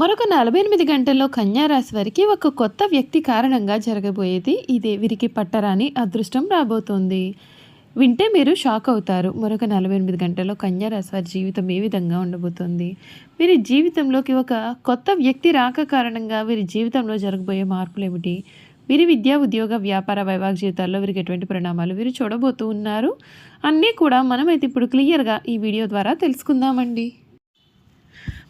మరొక నలభై ఎనిమిది గంటల్లో కన్యారాశి వారికి ఒక కొత్త వ్యక్తి కారణంగా జరగబోయేది ఇదే. వీరికి పట్టరాని అదృష్టం రాబోతోంది. వింటే మీరు షాక్ అవుతారు. మరొక నలభై ఎనిమిది గంటల్లో కన్యారాశి వారి జీవితం ఏ విధంగా ఉండబోతోంది? వీరి జీవితంలోకి ఒక కొత్త వ్యక్తి రాక కారణంగా వీరి జీవితంలో జరగబోయే మార్పులు ఏమిటి వీరి విద్యా ఉద్యోగ వ్యాపార వైవాహిక జీవితాల్లో వీరికి ఎటువంటి పరిణామాలు వీరు చూడబోతూ ఉన్నారు? అన్నీ కూడా మనమైతే ఇప్పుడు క్లియర్గా ఈ వీడియో ద్వారా తెలుసుకుందామండి.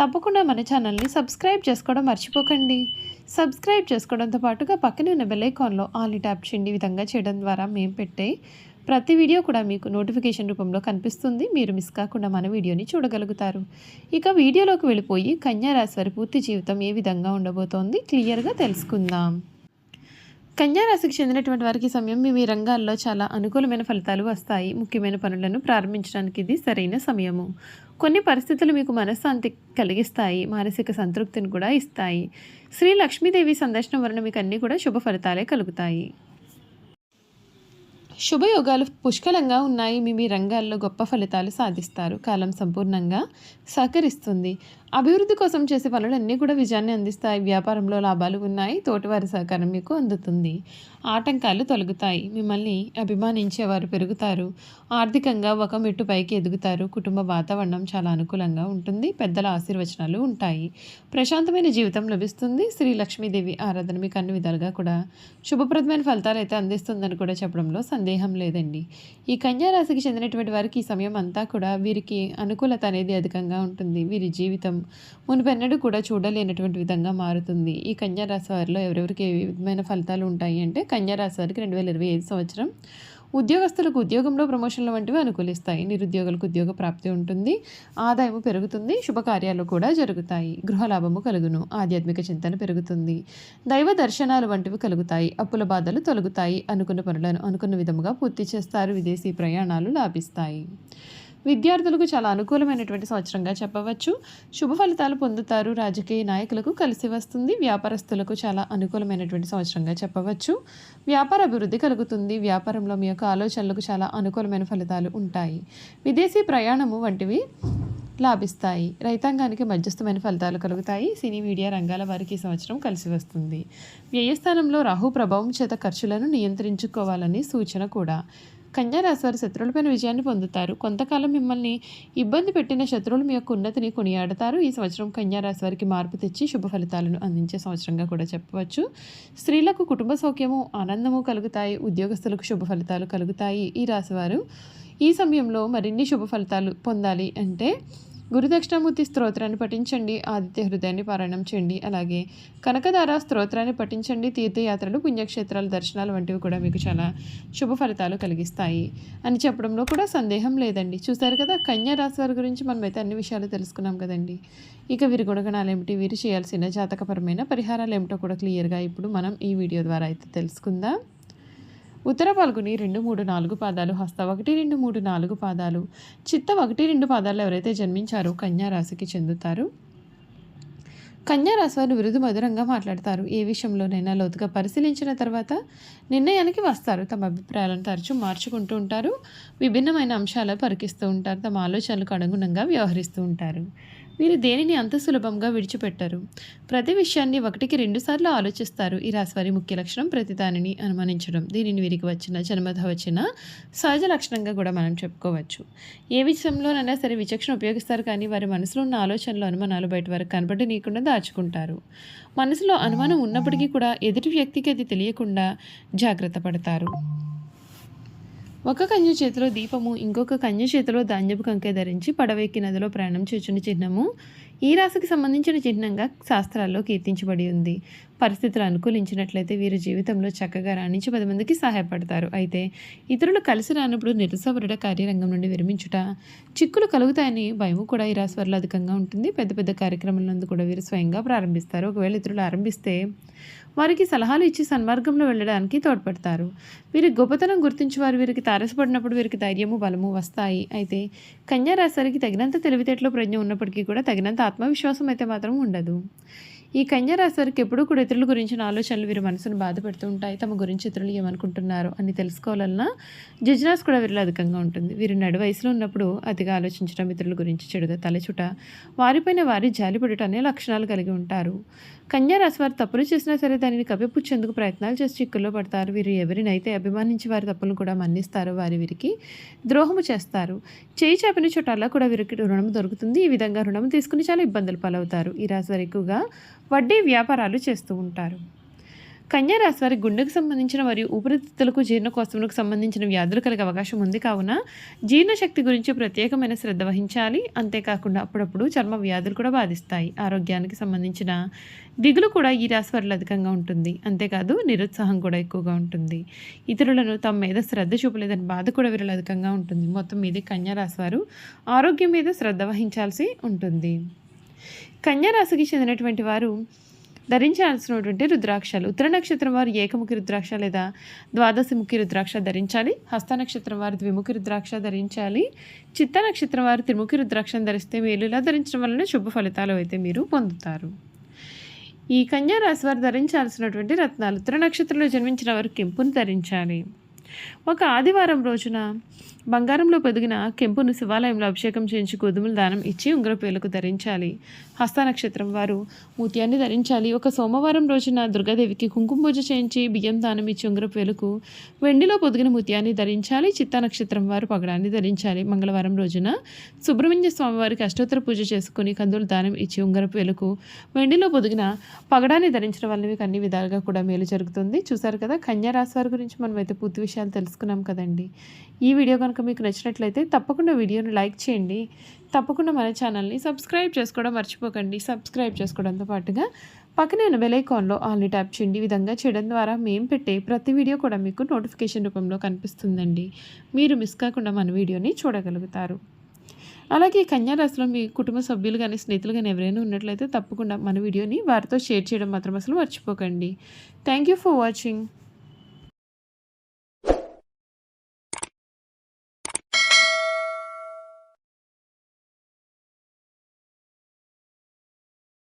తప్పకుండా మన ఛానల్ని సబ్స్క్రైబ్ చేసుకోవడం మర్చిపోకండి. సబ్స్క్రైబ్ చేసుకోవడంతో పాటుగా పక్కనే ఉన్న బెల్లైకాన్లో ఆల్ ట్యాప్ చేయండి. విధంగా చేయడం ద్వారా మేము పెట్టే ప్రతి వీడియో కూడా మీకు నోటిఫికేషన్ రూపంలో కనిపిస్తుంది. మీరు మిస్ కాకుండా మన వీడియోని చూడగలుగుతారు. ఇక వీడియోలోకి వెళ్ళిపోయి కన్యారాశి వారి పూర్తి జీవితం ఏ విధంగా ఉండబోతోంది? క్లియర్గా తెలుసుకుందాం. కన్యా రాశికి చెందినటువంటి వారికి సమయం మీ మీ రంగాల్లో చాలా అనుకూలమైన ఫలితాలు వస్తాయి. ముఖ్యమైన పనులను ప్రారంభించడానికి ఇది సరైన సమయము. కొన్ని పరిస్థితులు మీకు మనశ్శాంతి కలిగిస్తాయి. మానసిక సంతృప్తిని కూడా ఇస్తాయి. శ్రీ లక్ష్మీదేవి సందర్శనం వలన మీకు అన్నీ కూడా శుభ ఫలితాలే కలుగుతాయి. శుభయోగాలు పుష్కలంగా ఉన్నాయి. మీ మీ రంగాల్లో గొప్ప ఫలితాలు సాధిస్తారు. కాలం సంపూర్ణంగా సహకరిస్తుంది. అభివృద్ధి కోసం చేసే పనులన్నీ కూడా విజయాన్ని అందిస్తాయి. వ్యాపారంలో లాభాలు ఉన్నాయి. తోటివారి సహకారం మీకు అందుతుంది. ఆటంకాలు తొలగుతాయి. మిమ్మల్ని అభిమానించేవారు పెరుగుతారు. ఆర్థికంగా ఒక మెట్టు పైకి ఎదుగుతారు. కుటుంబ వాతావరణం చాలా అనుకూలంగా ఉంటుంది. పెద్దల ఆశీర్వచనాలు ఉంటాయి. ప్రశాంతమైన జీవితం లభిస్తుంది. శ్రీ లక్ష్మీదేవి ఆరాధన మీకు అన్ని విధాలుగా కూడా శుభప్రదమైన ఫలితాలు అయితే అందిస్తుందని కూడా చెప్పడంలో సందేహం లేదండి. ఈ కన్యా రాశికి చెందినటువంటి వారికి ఈ సమయం అంతా కూడా వీరికి అనుకూలత అనేది అధికంగా ఉంటుంది. వీరి జీవితం మునుపెన్నడూ కూడా చూడలేనటువంటి విధంగా మారుతుంది. ఈ కన్యా రాశి వారిలో ఎవరెవరికి ఏ విధమైన ఫలితాలు ఉంటాయి అంటే కన్యా రాశి వారికి రెండు వేల ఇరవై ఐదు సంవత్సరం ఉద్యోగస్తులకు ఉద్యోగంలో ప్రమోషన్లు వంటివి అనుకూలిస్తాయి. నిరుద్యోగులకు ఉద్యోగ ప్రాప్తి ఉంటుంది. ఆదాయం పెరుగుతుంది. శుభకార్యాలు కూడా జరుగుతాయి. గృహలాభము కలుగును. ఆధ్యాత్మిక చింతన పెరుగుతుంది. దైవ దర్శనాలు వంటివి కలుగుతాయి. అప్పుల బాధలు తొలగుతాయి. అనుకున్న పనులను అనుకున్న విధముగా పూర్తి చేస్తారు. విదేశీ ప్రయాణాలు లాభిస్తాయి. విద్యార్థులకు చాలా అనుకూలమైనటువంటి సంవత్సరంగా చెప్పవచ్చు. శుభ ఫలితాలు పొందుతారు రాజకీయ నాయకులకు కలిసి వస్తుంది. వ్యాపారస్తులకు చాలా అనుకూలమైనటువంటి సంవత్సరంగా చెప్పవచ్చు. వ్యాపార అభివృద్ధి కలుగుతుంది. వ్యాపారంలో మీ యొక్క ఆలోచనలకు చాలా అనుకూలమైన ఫలితాలు ఉంటాయి. విదేశీ ప్రయాణము వంటివి లాభిస్తాయి. రైతాంగానికి మధ్యస్థమైన ఫలితాలు కలుగుతాయి. సినీ మీడియా రంగాల వారికి ఈ సంవత్సరం కలిసి వస్తుంది. వ్యయస్థానంలో రాహు ప్రభావం చేత ఖర్చులను నియంత్రించుకోవాలని సూచన కూడా. కన్యా రాశివారు శత్రువులపైన విజయాన్ని పొందుతారు. కొంతకాలం మిమ్మల్ని ఇబ్బంది పెట్టిన శత్రువులు మీ యొక్క ఉన్నతిని కొనియాడతారు. ఈ సంవత్సరం కన్యా రాశి వారికి మార్పు తెచ్చి శుభ ఫలితాలను అందించే సంవత్సరంగా కూడా చెప్పవచ్చు. స్త్రీలకు కుటుంబ సౌఖ్యము ఆనందము కలుగుతాయి. ఉద్యోగస్తులకు శుభ ఫలితాలు కలుగుతాయి. ఈ రాశివారు ఈ సమయంలో మరిన్ని శుభ ఫలితాలు పొందాలి అంటే గురుదక్షిణామూర్తి స్తోత్రాన్ని పఠించండి ఆదిత్య హృదయాన్ని పారాయణం చేయండి అలాగే కనకధార స్తోత్రాన్ని పఠించండి తీర్థయాత్రలు పుణ్యక్షేత్రాల దర్శనాలు వంటివి కూడా మీకు చాలా శుభ ఫలితాలు కలిగిస్తాయి. అని చెప్పడంలో కూడా సందేహం లేదండి. చూసారు కదా కన్యా రాశి వారి గురించి మనమైతే అన్ని విషయాలు తెలుసుకున్నాం కదండి. ఇక వీరి గుణగణాలు ఏమిటి వీరు చేయాల్సిన జాతకపరమైన పరిహారాలు ఏమిటో కూడా క్లియర్గా ఇప్పుడు మనం ఈ వీడియో ద్వారా అయితే తెలుసుకుందాం. ఉత్తర పాల్గొని రెండు మూడు నాలుగు పాదాలు హస్త ఒకటి రెండు మూడు నాలుగు పాదాలు చిత్త ఒకటి రెండు పాదాలు ఎవరైతే జన్మించారో కన్యా రాశికి చెందుతారు. కన్యా రాశి వారు విరుదు మధురంగా మాట్లాడతారు. ఏ విషయంలోనైనా లోతుగా పరిశీలించిన తర్వాత నిర్ణయానికి వస్తారు. తమ అభిప్రాయాలను తరచూ మార్చుకుంటూ ఉంటారు. విభిన్నమైన అంశాలు పరికిస్తూ ఉంటారు. తమ ఆలోచనలకు అనుగుణంగా వ్యవహరిస్తూ ఉంటారు. వీరు దేనిని అంత సులభంగా విడిచిపెట్టరు? ప్రతి విషయాన్ని ఒకటికి రెండుసార్లు ఆలోచిస్తారు. ఈ రాశివారి ముఖ్య లక్షణం ప్రతి దానిని అనుమానించడం. దీనిని వీరికి వచ్చిన జన్మధ వచ్చిన సహజ లక్షణంగా కూడా మనం చెప్పుకోవచ్చు. ఏ విషయంలోనైనా సరే విచక్షణ ఉపయోగిస్తారు కానీ వారి మనసులో ఉన్న ఆలోచనలు అనుమానాలు బయట వారికి కనబడనీయకుండా దాచుకుంటారు. మనసులో అనుమానం ఉన్నప్పటికీ కూడా ఎదుటి వ్యక్తికి అది తెలియకుండా జాగ్రత్త పడతారు. ఒక కన్య చేతిలో దీపము ఇంకొక కన్య చేతిలో ధాన్యపు కంకె ధరించి పడవెక్కి నదిలో ప్రయాణం చేసిన చిహ్నము. ఈ రాశికి సంబంధించిన చిహ్నంగా శాస్త్రాల్లో కీర్తించబడి ఉంది. పరిస్థితులు అనుకూలించినట్లయితే వీరి జీవితంలో చక్కగా రాణించి పది మందికి సహాయపడతారు. అయితే ఇతరులు కలిసి రానప్పుడు నిరసవరుడ కార్యరంగం నుండి విరమించుట చిక్కులు కలుగుతాయని భయం కూడా ఈ రాశి వారిలో అధికంగా ఉంటుంది. పెద్ద పెద్ద కార్యక్రమాలందు కూడా వీరు స్వయంగా ప్రారంభిస్తారు. ఒకవేళ ఇతరులు ఆరంభిస్తే వారికి సలహాలు ఇచ్చి సన్మార్గంలో వెళ్ళడానికి తోడ్పడతారు. వీరి గొప్పతనం గుర్తించి వారు వీరికి తారసపడినప్పుడు వీరికి ధైర్యము బలము వస్తాయి. అయితే కన్యా రాశివారికి తగినంత తెలివితేటలో ప్రజ్ఞ ఉన్నప్పటికీ కూడా తగినంత ఆత్మవిశ్వాసం అయితే మాత్రం ఉండదు. ఈ కన్యా వారికి ఎప్పుడూ కూడా ఇతరుల గురించిన ఆలోచనలు వీరి మనసును బాధపెడుతూ ఉంటాయి. తమ గురించి ఇతరులు ఏమనుకుంటున్నారు అని తెలుసుకోవాలన్నా జజ్నాస్ కూడా వీరిలో అధికంగా ఉంటుంది. వీరు నడు వయసులో ఉన్నప్పుడు అతిగా ఆలోచించడం ఇతరుల గురించి చెడుగా తలచుట వారిపైన వారి జాలిపడుట అనే లక్షణాలు కలిగి ఉంటారు. కన్యా రాశి వారు తప్పులు చేసినా సరే దానిని కప్పిపుచ్చేందుకు ప్రయత్నాలు చేసి చిక్కుల్లో పడతారు. వీరు ఎవరినైతే అభిమానించి వారి తప్పులను కూడా మన్నిస్తారో వారి వీరికి ద్రోహము చేస్తారు. చేయి చాపిన చోటల్లా కూడా వీరికి రుణం దొరుకుతుంది. ఈ విధంగా రుణం తీసుకుని చాలా ఇబ్బందులు పాలవుతారు. ఈ రాశి వారు ఎక్కువగా వడ్డీ వ్యాపారాలు చేస్తూ ఉంటారు. కన్యా రాశి వారి గుండెకు సంబంధించిన మరియు ఊపిరితిత్తులకు జీర్ణకోశములకు సంబంధించిన వ్యాధులు కలిగే అవకాశం ఉంది. కావున జీర్ణశక్తి గురించి ప్రత్యేకమైన శ్రద్ధ వహించాలి. అంతేకాకుండా అప్పుడప్పుడు చర్మ వ్యాధులు కూడా బాధిస్తాయి. ఆరోగ్యానికి సంబంధించిన దిగులు కూడా ఈ రాశి వారిలో అధికంగా ఉంటుంది. అంతేకాదు నిరుత్సాహం కూడా ఎక్కువగా ఉంటుంది. ఇతరులను తమ మీద శ్రద్ధ చూపలేదని బాధ కూడా వీరిలో అధికంగా ఉంటుంది. మొత్తం మీద కన్యా రాశి వారు ఆరోగ్యం మీద శ్రద్ధ వహించాల్సి ఉంటుంది. కన్యారాశికి చెందినటువంటి వారు ధరించాల్సినటువంటి రుద్రాక్షలు. ఉత్తర నక్షత్రం వారు ఏకముఖి రుద్రాక్ష లేదా ద్వాదశముఖి రుద్రాక్ష ధరించాలి. హస్త నక్షత్రం వారు ద్విముఖి రుద్రాక్ష ధరించాలి. చిత్త నక్షత్రం వారు త్రిముఖి రుద్రాక్షను ధరిస్తే మేలు ఇలా ధరించడం వలన శుభ ఫలితాలు అయితే మీరు పొందుతారు. ఈ కన్యా రాశి వారు ధరించాల్సినటువంటి రత్నాలు. ఉత్తర నక్షత్రంలో జన్మించిన వారు కెంపును ధరించాలి. ఒక ఆదివారం రోజున బంగారంలో పొదిగిన కెంపును శివాలయంలో అభిషేకం చేయించి గోధుమల దానం ఇచ్చి ఉంగరపేలకు ధరించాలి. హస్త నక్షత్రం వారు ముత్యాన్ని ధరించాలి. ఒక సోమవారం రోజున దుర్గాదేవికి కుంకుమ పూజ చేయించి బియ్యం దానం ఇచ్చి ఉంగరపేలకు వెండిలో పొదిగిన ముత్యాన్ని ధరించాలి. చిత్త నక్షత్రం వారు పగడాన్ని ధరించాలి. మంగళవారం రోజున సుబ్రహ్మణ్య స్వామి వారికి అష్టోత్తర పూజ చేసుకుని కందులు దానం ఇచ్చి ఉంగరపేలకు వెండిలో పొదిగిన పగడాన్ని ధరించడం వల్ల మీకు అన్ని విధాలుగా కూడా మేలు జరుగుతుంది. చూసారు కదా కన్యా రాశి వారి గురించి మనం అయితే పూర్తి విషయాలు తెలుసుకున్నాం కదండి. ఈ వీడియో కనుక మీకు నచ్చినట్లయితే తప్పకుండా వీడియోను లైక్ చేయండి. తప్పకుండా మన ఛానల్ని సబ్స్క్రైబ్ చేసుకోవడం మర్చిపోకండి. సబ్స్క్రైబ్ చేసుకోవడంతో పాటుగా పక్కనే ఉన్న బెలైకాన్లో ఆల్ని ట్యాప్ చేయండి. ఈ విధంగా చేయడం ద్వారా మేము పెట్టే ప్రతి వీడియో కూడా మీకు నోటిఫికేషన్ రూపంలో కనిపిస్తుందండి. మీరు మిస్ కాకుండా మన వీడియోని చూడగలుగుతారు. అలాగే కన్యారాశిలో మీ కుటుంబ సభ్యులు కానీ స్నేహితులు కానీ ఎవరైనా ఉన్నట్లయితే తప్పకుండా మన వీడియోని వారితో షేర్ చేయడం మాత్రం అసలు మర్చిపోకండి. Thank you for watching.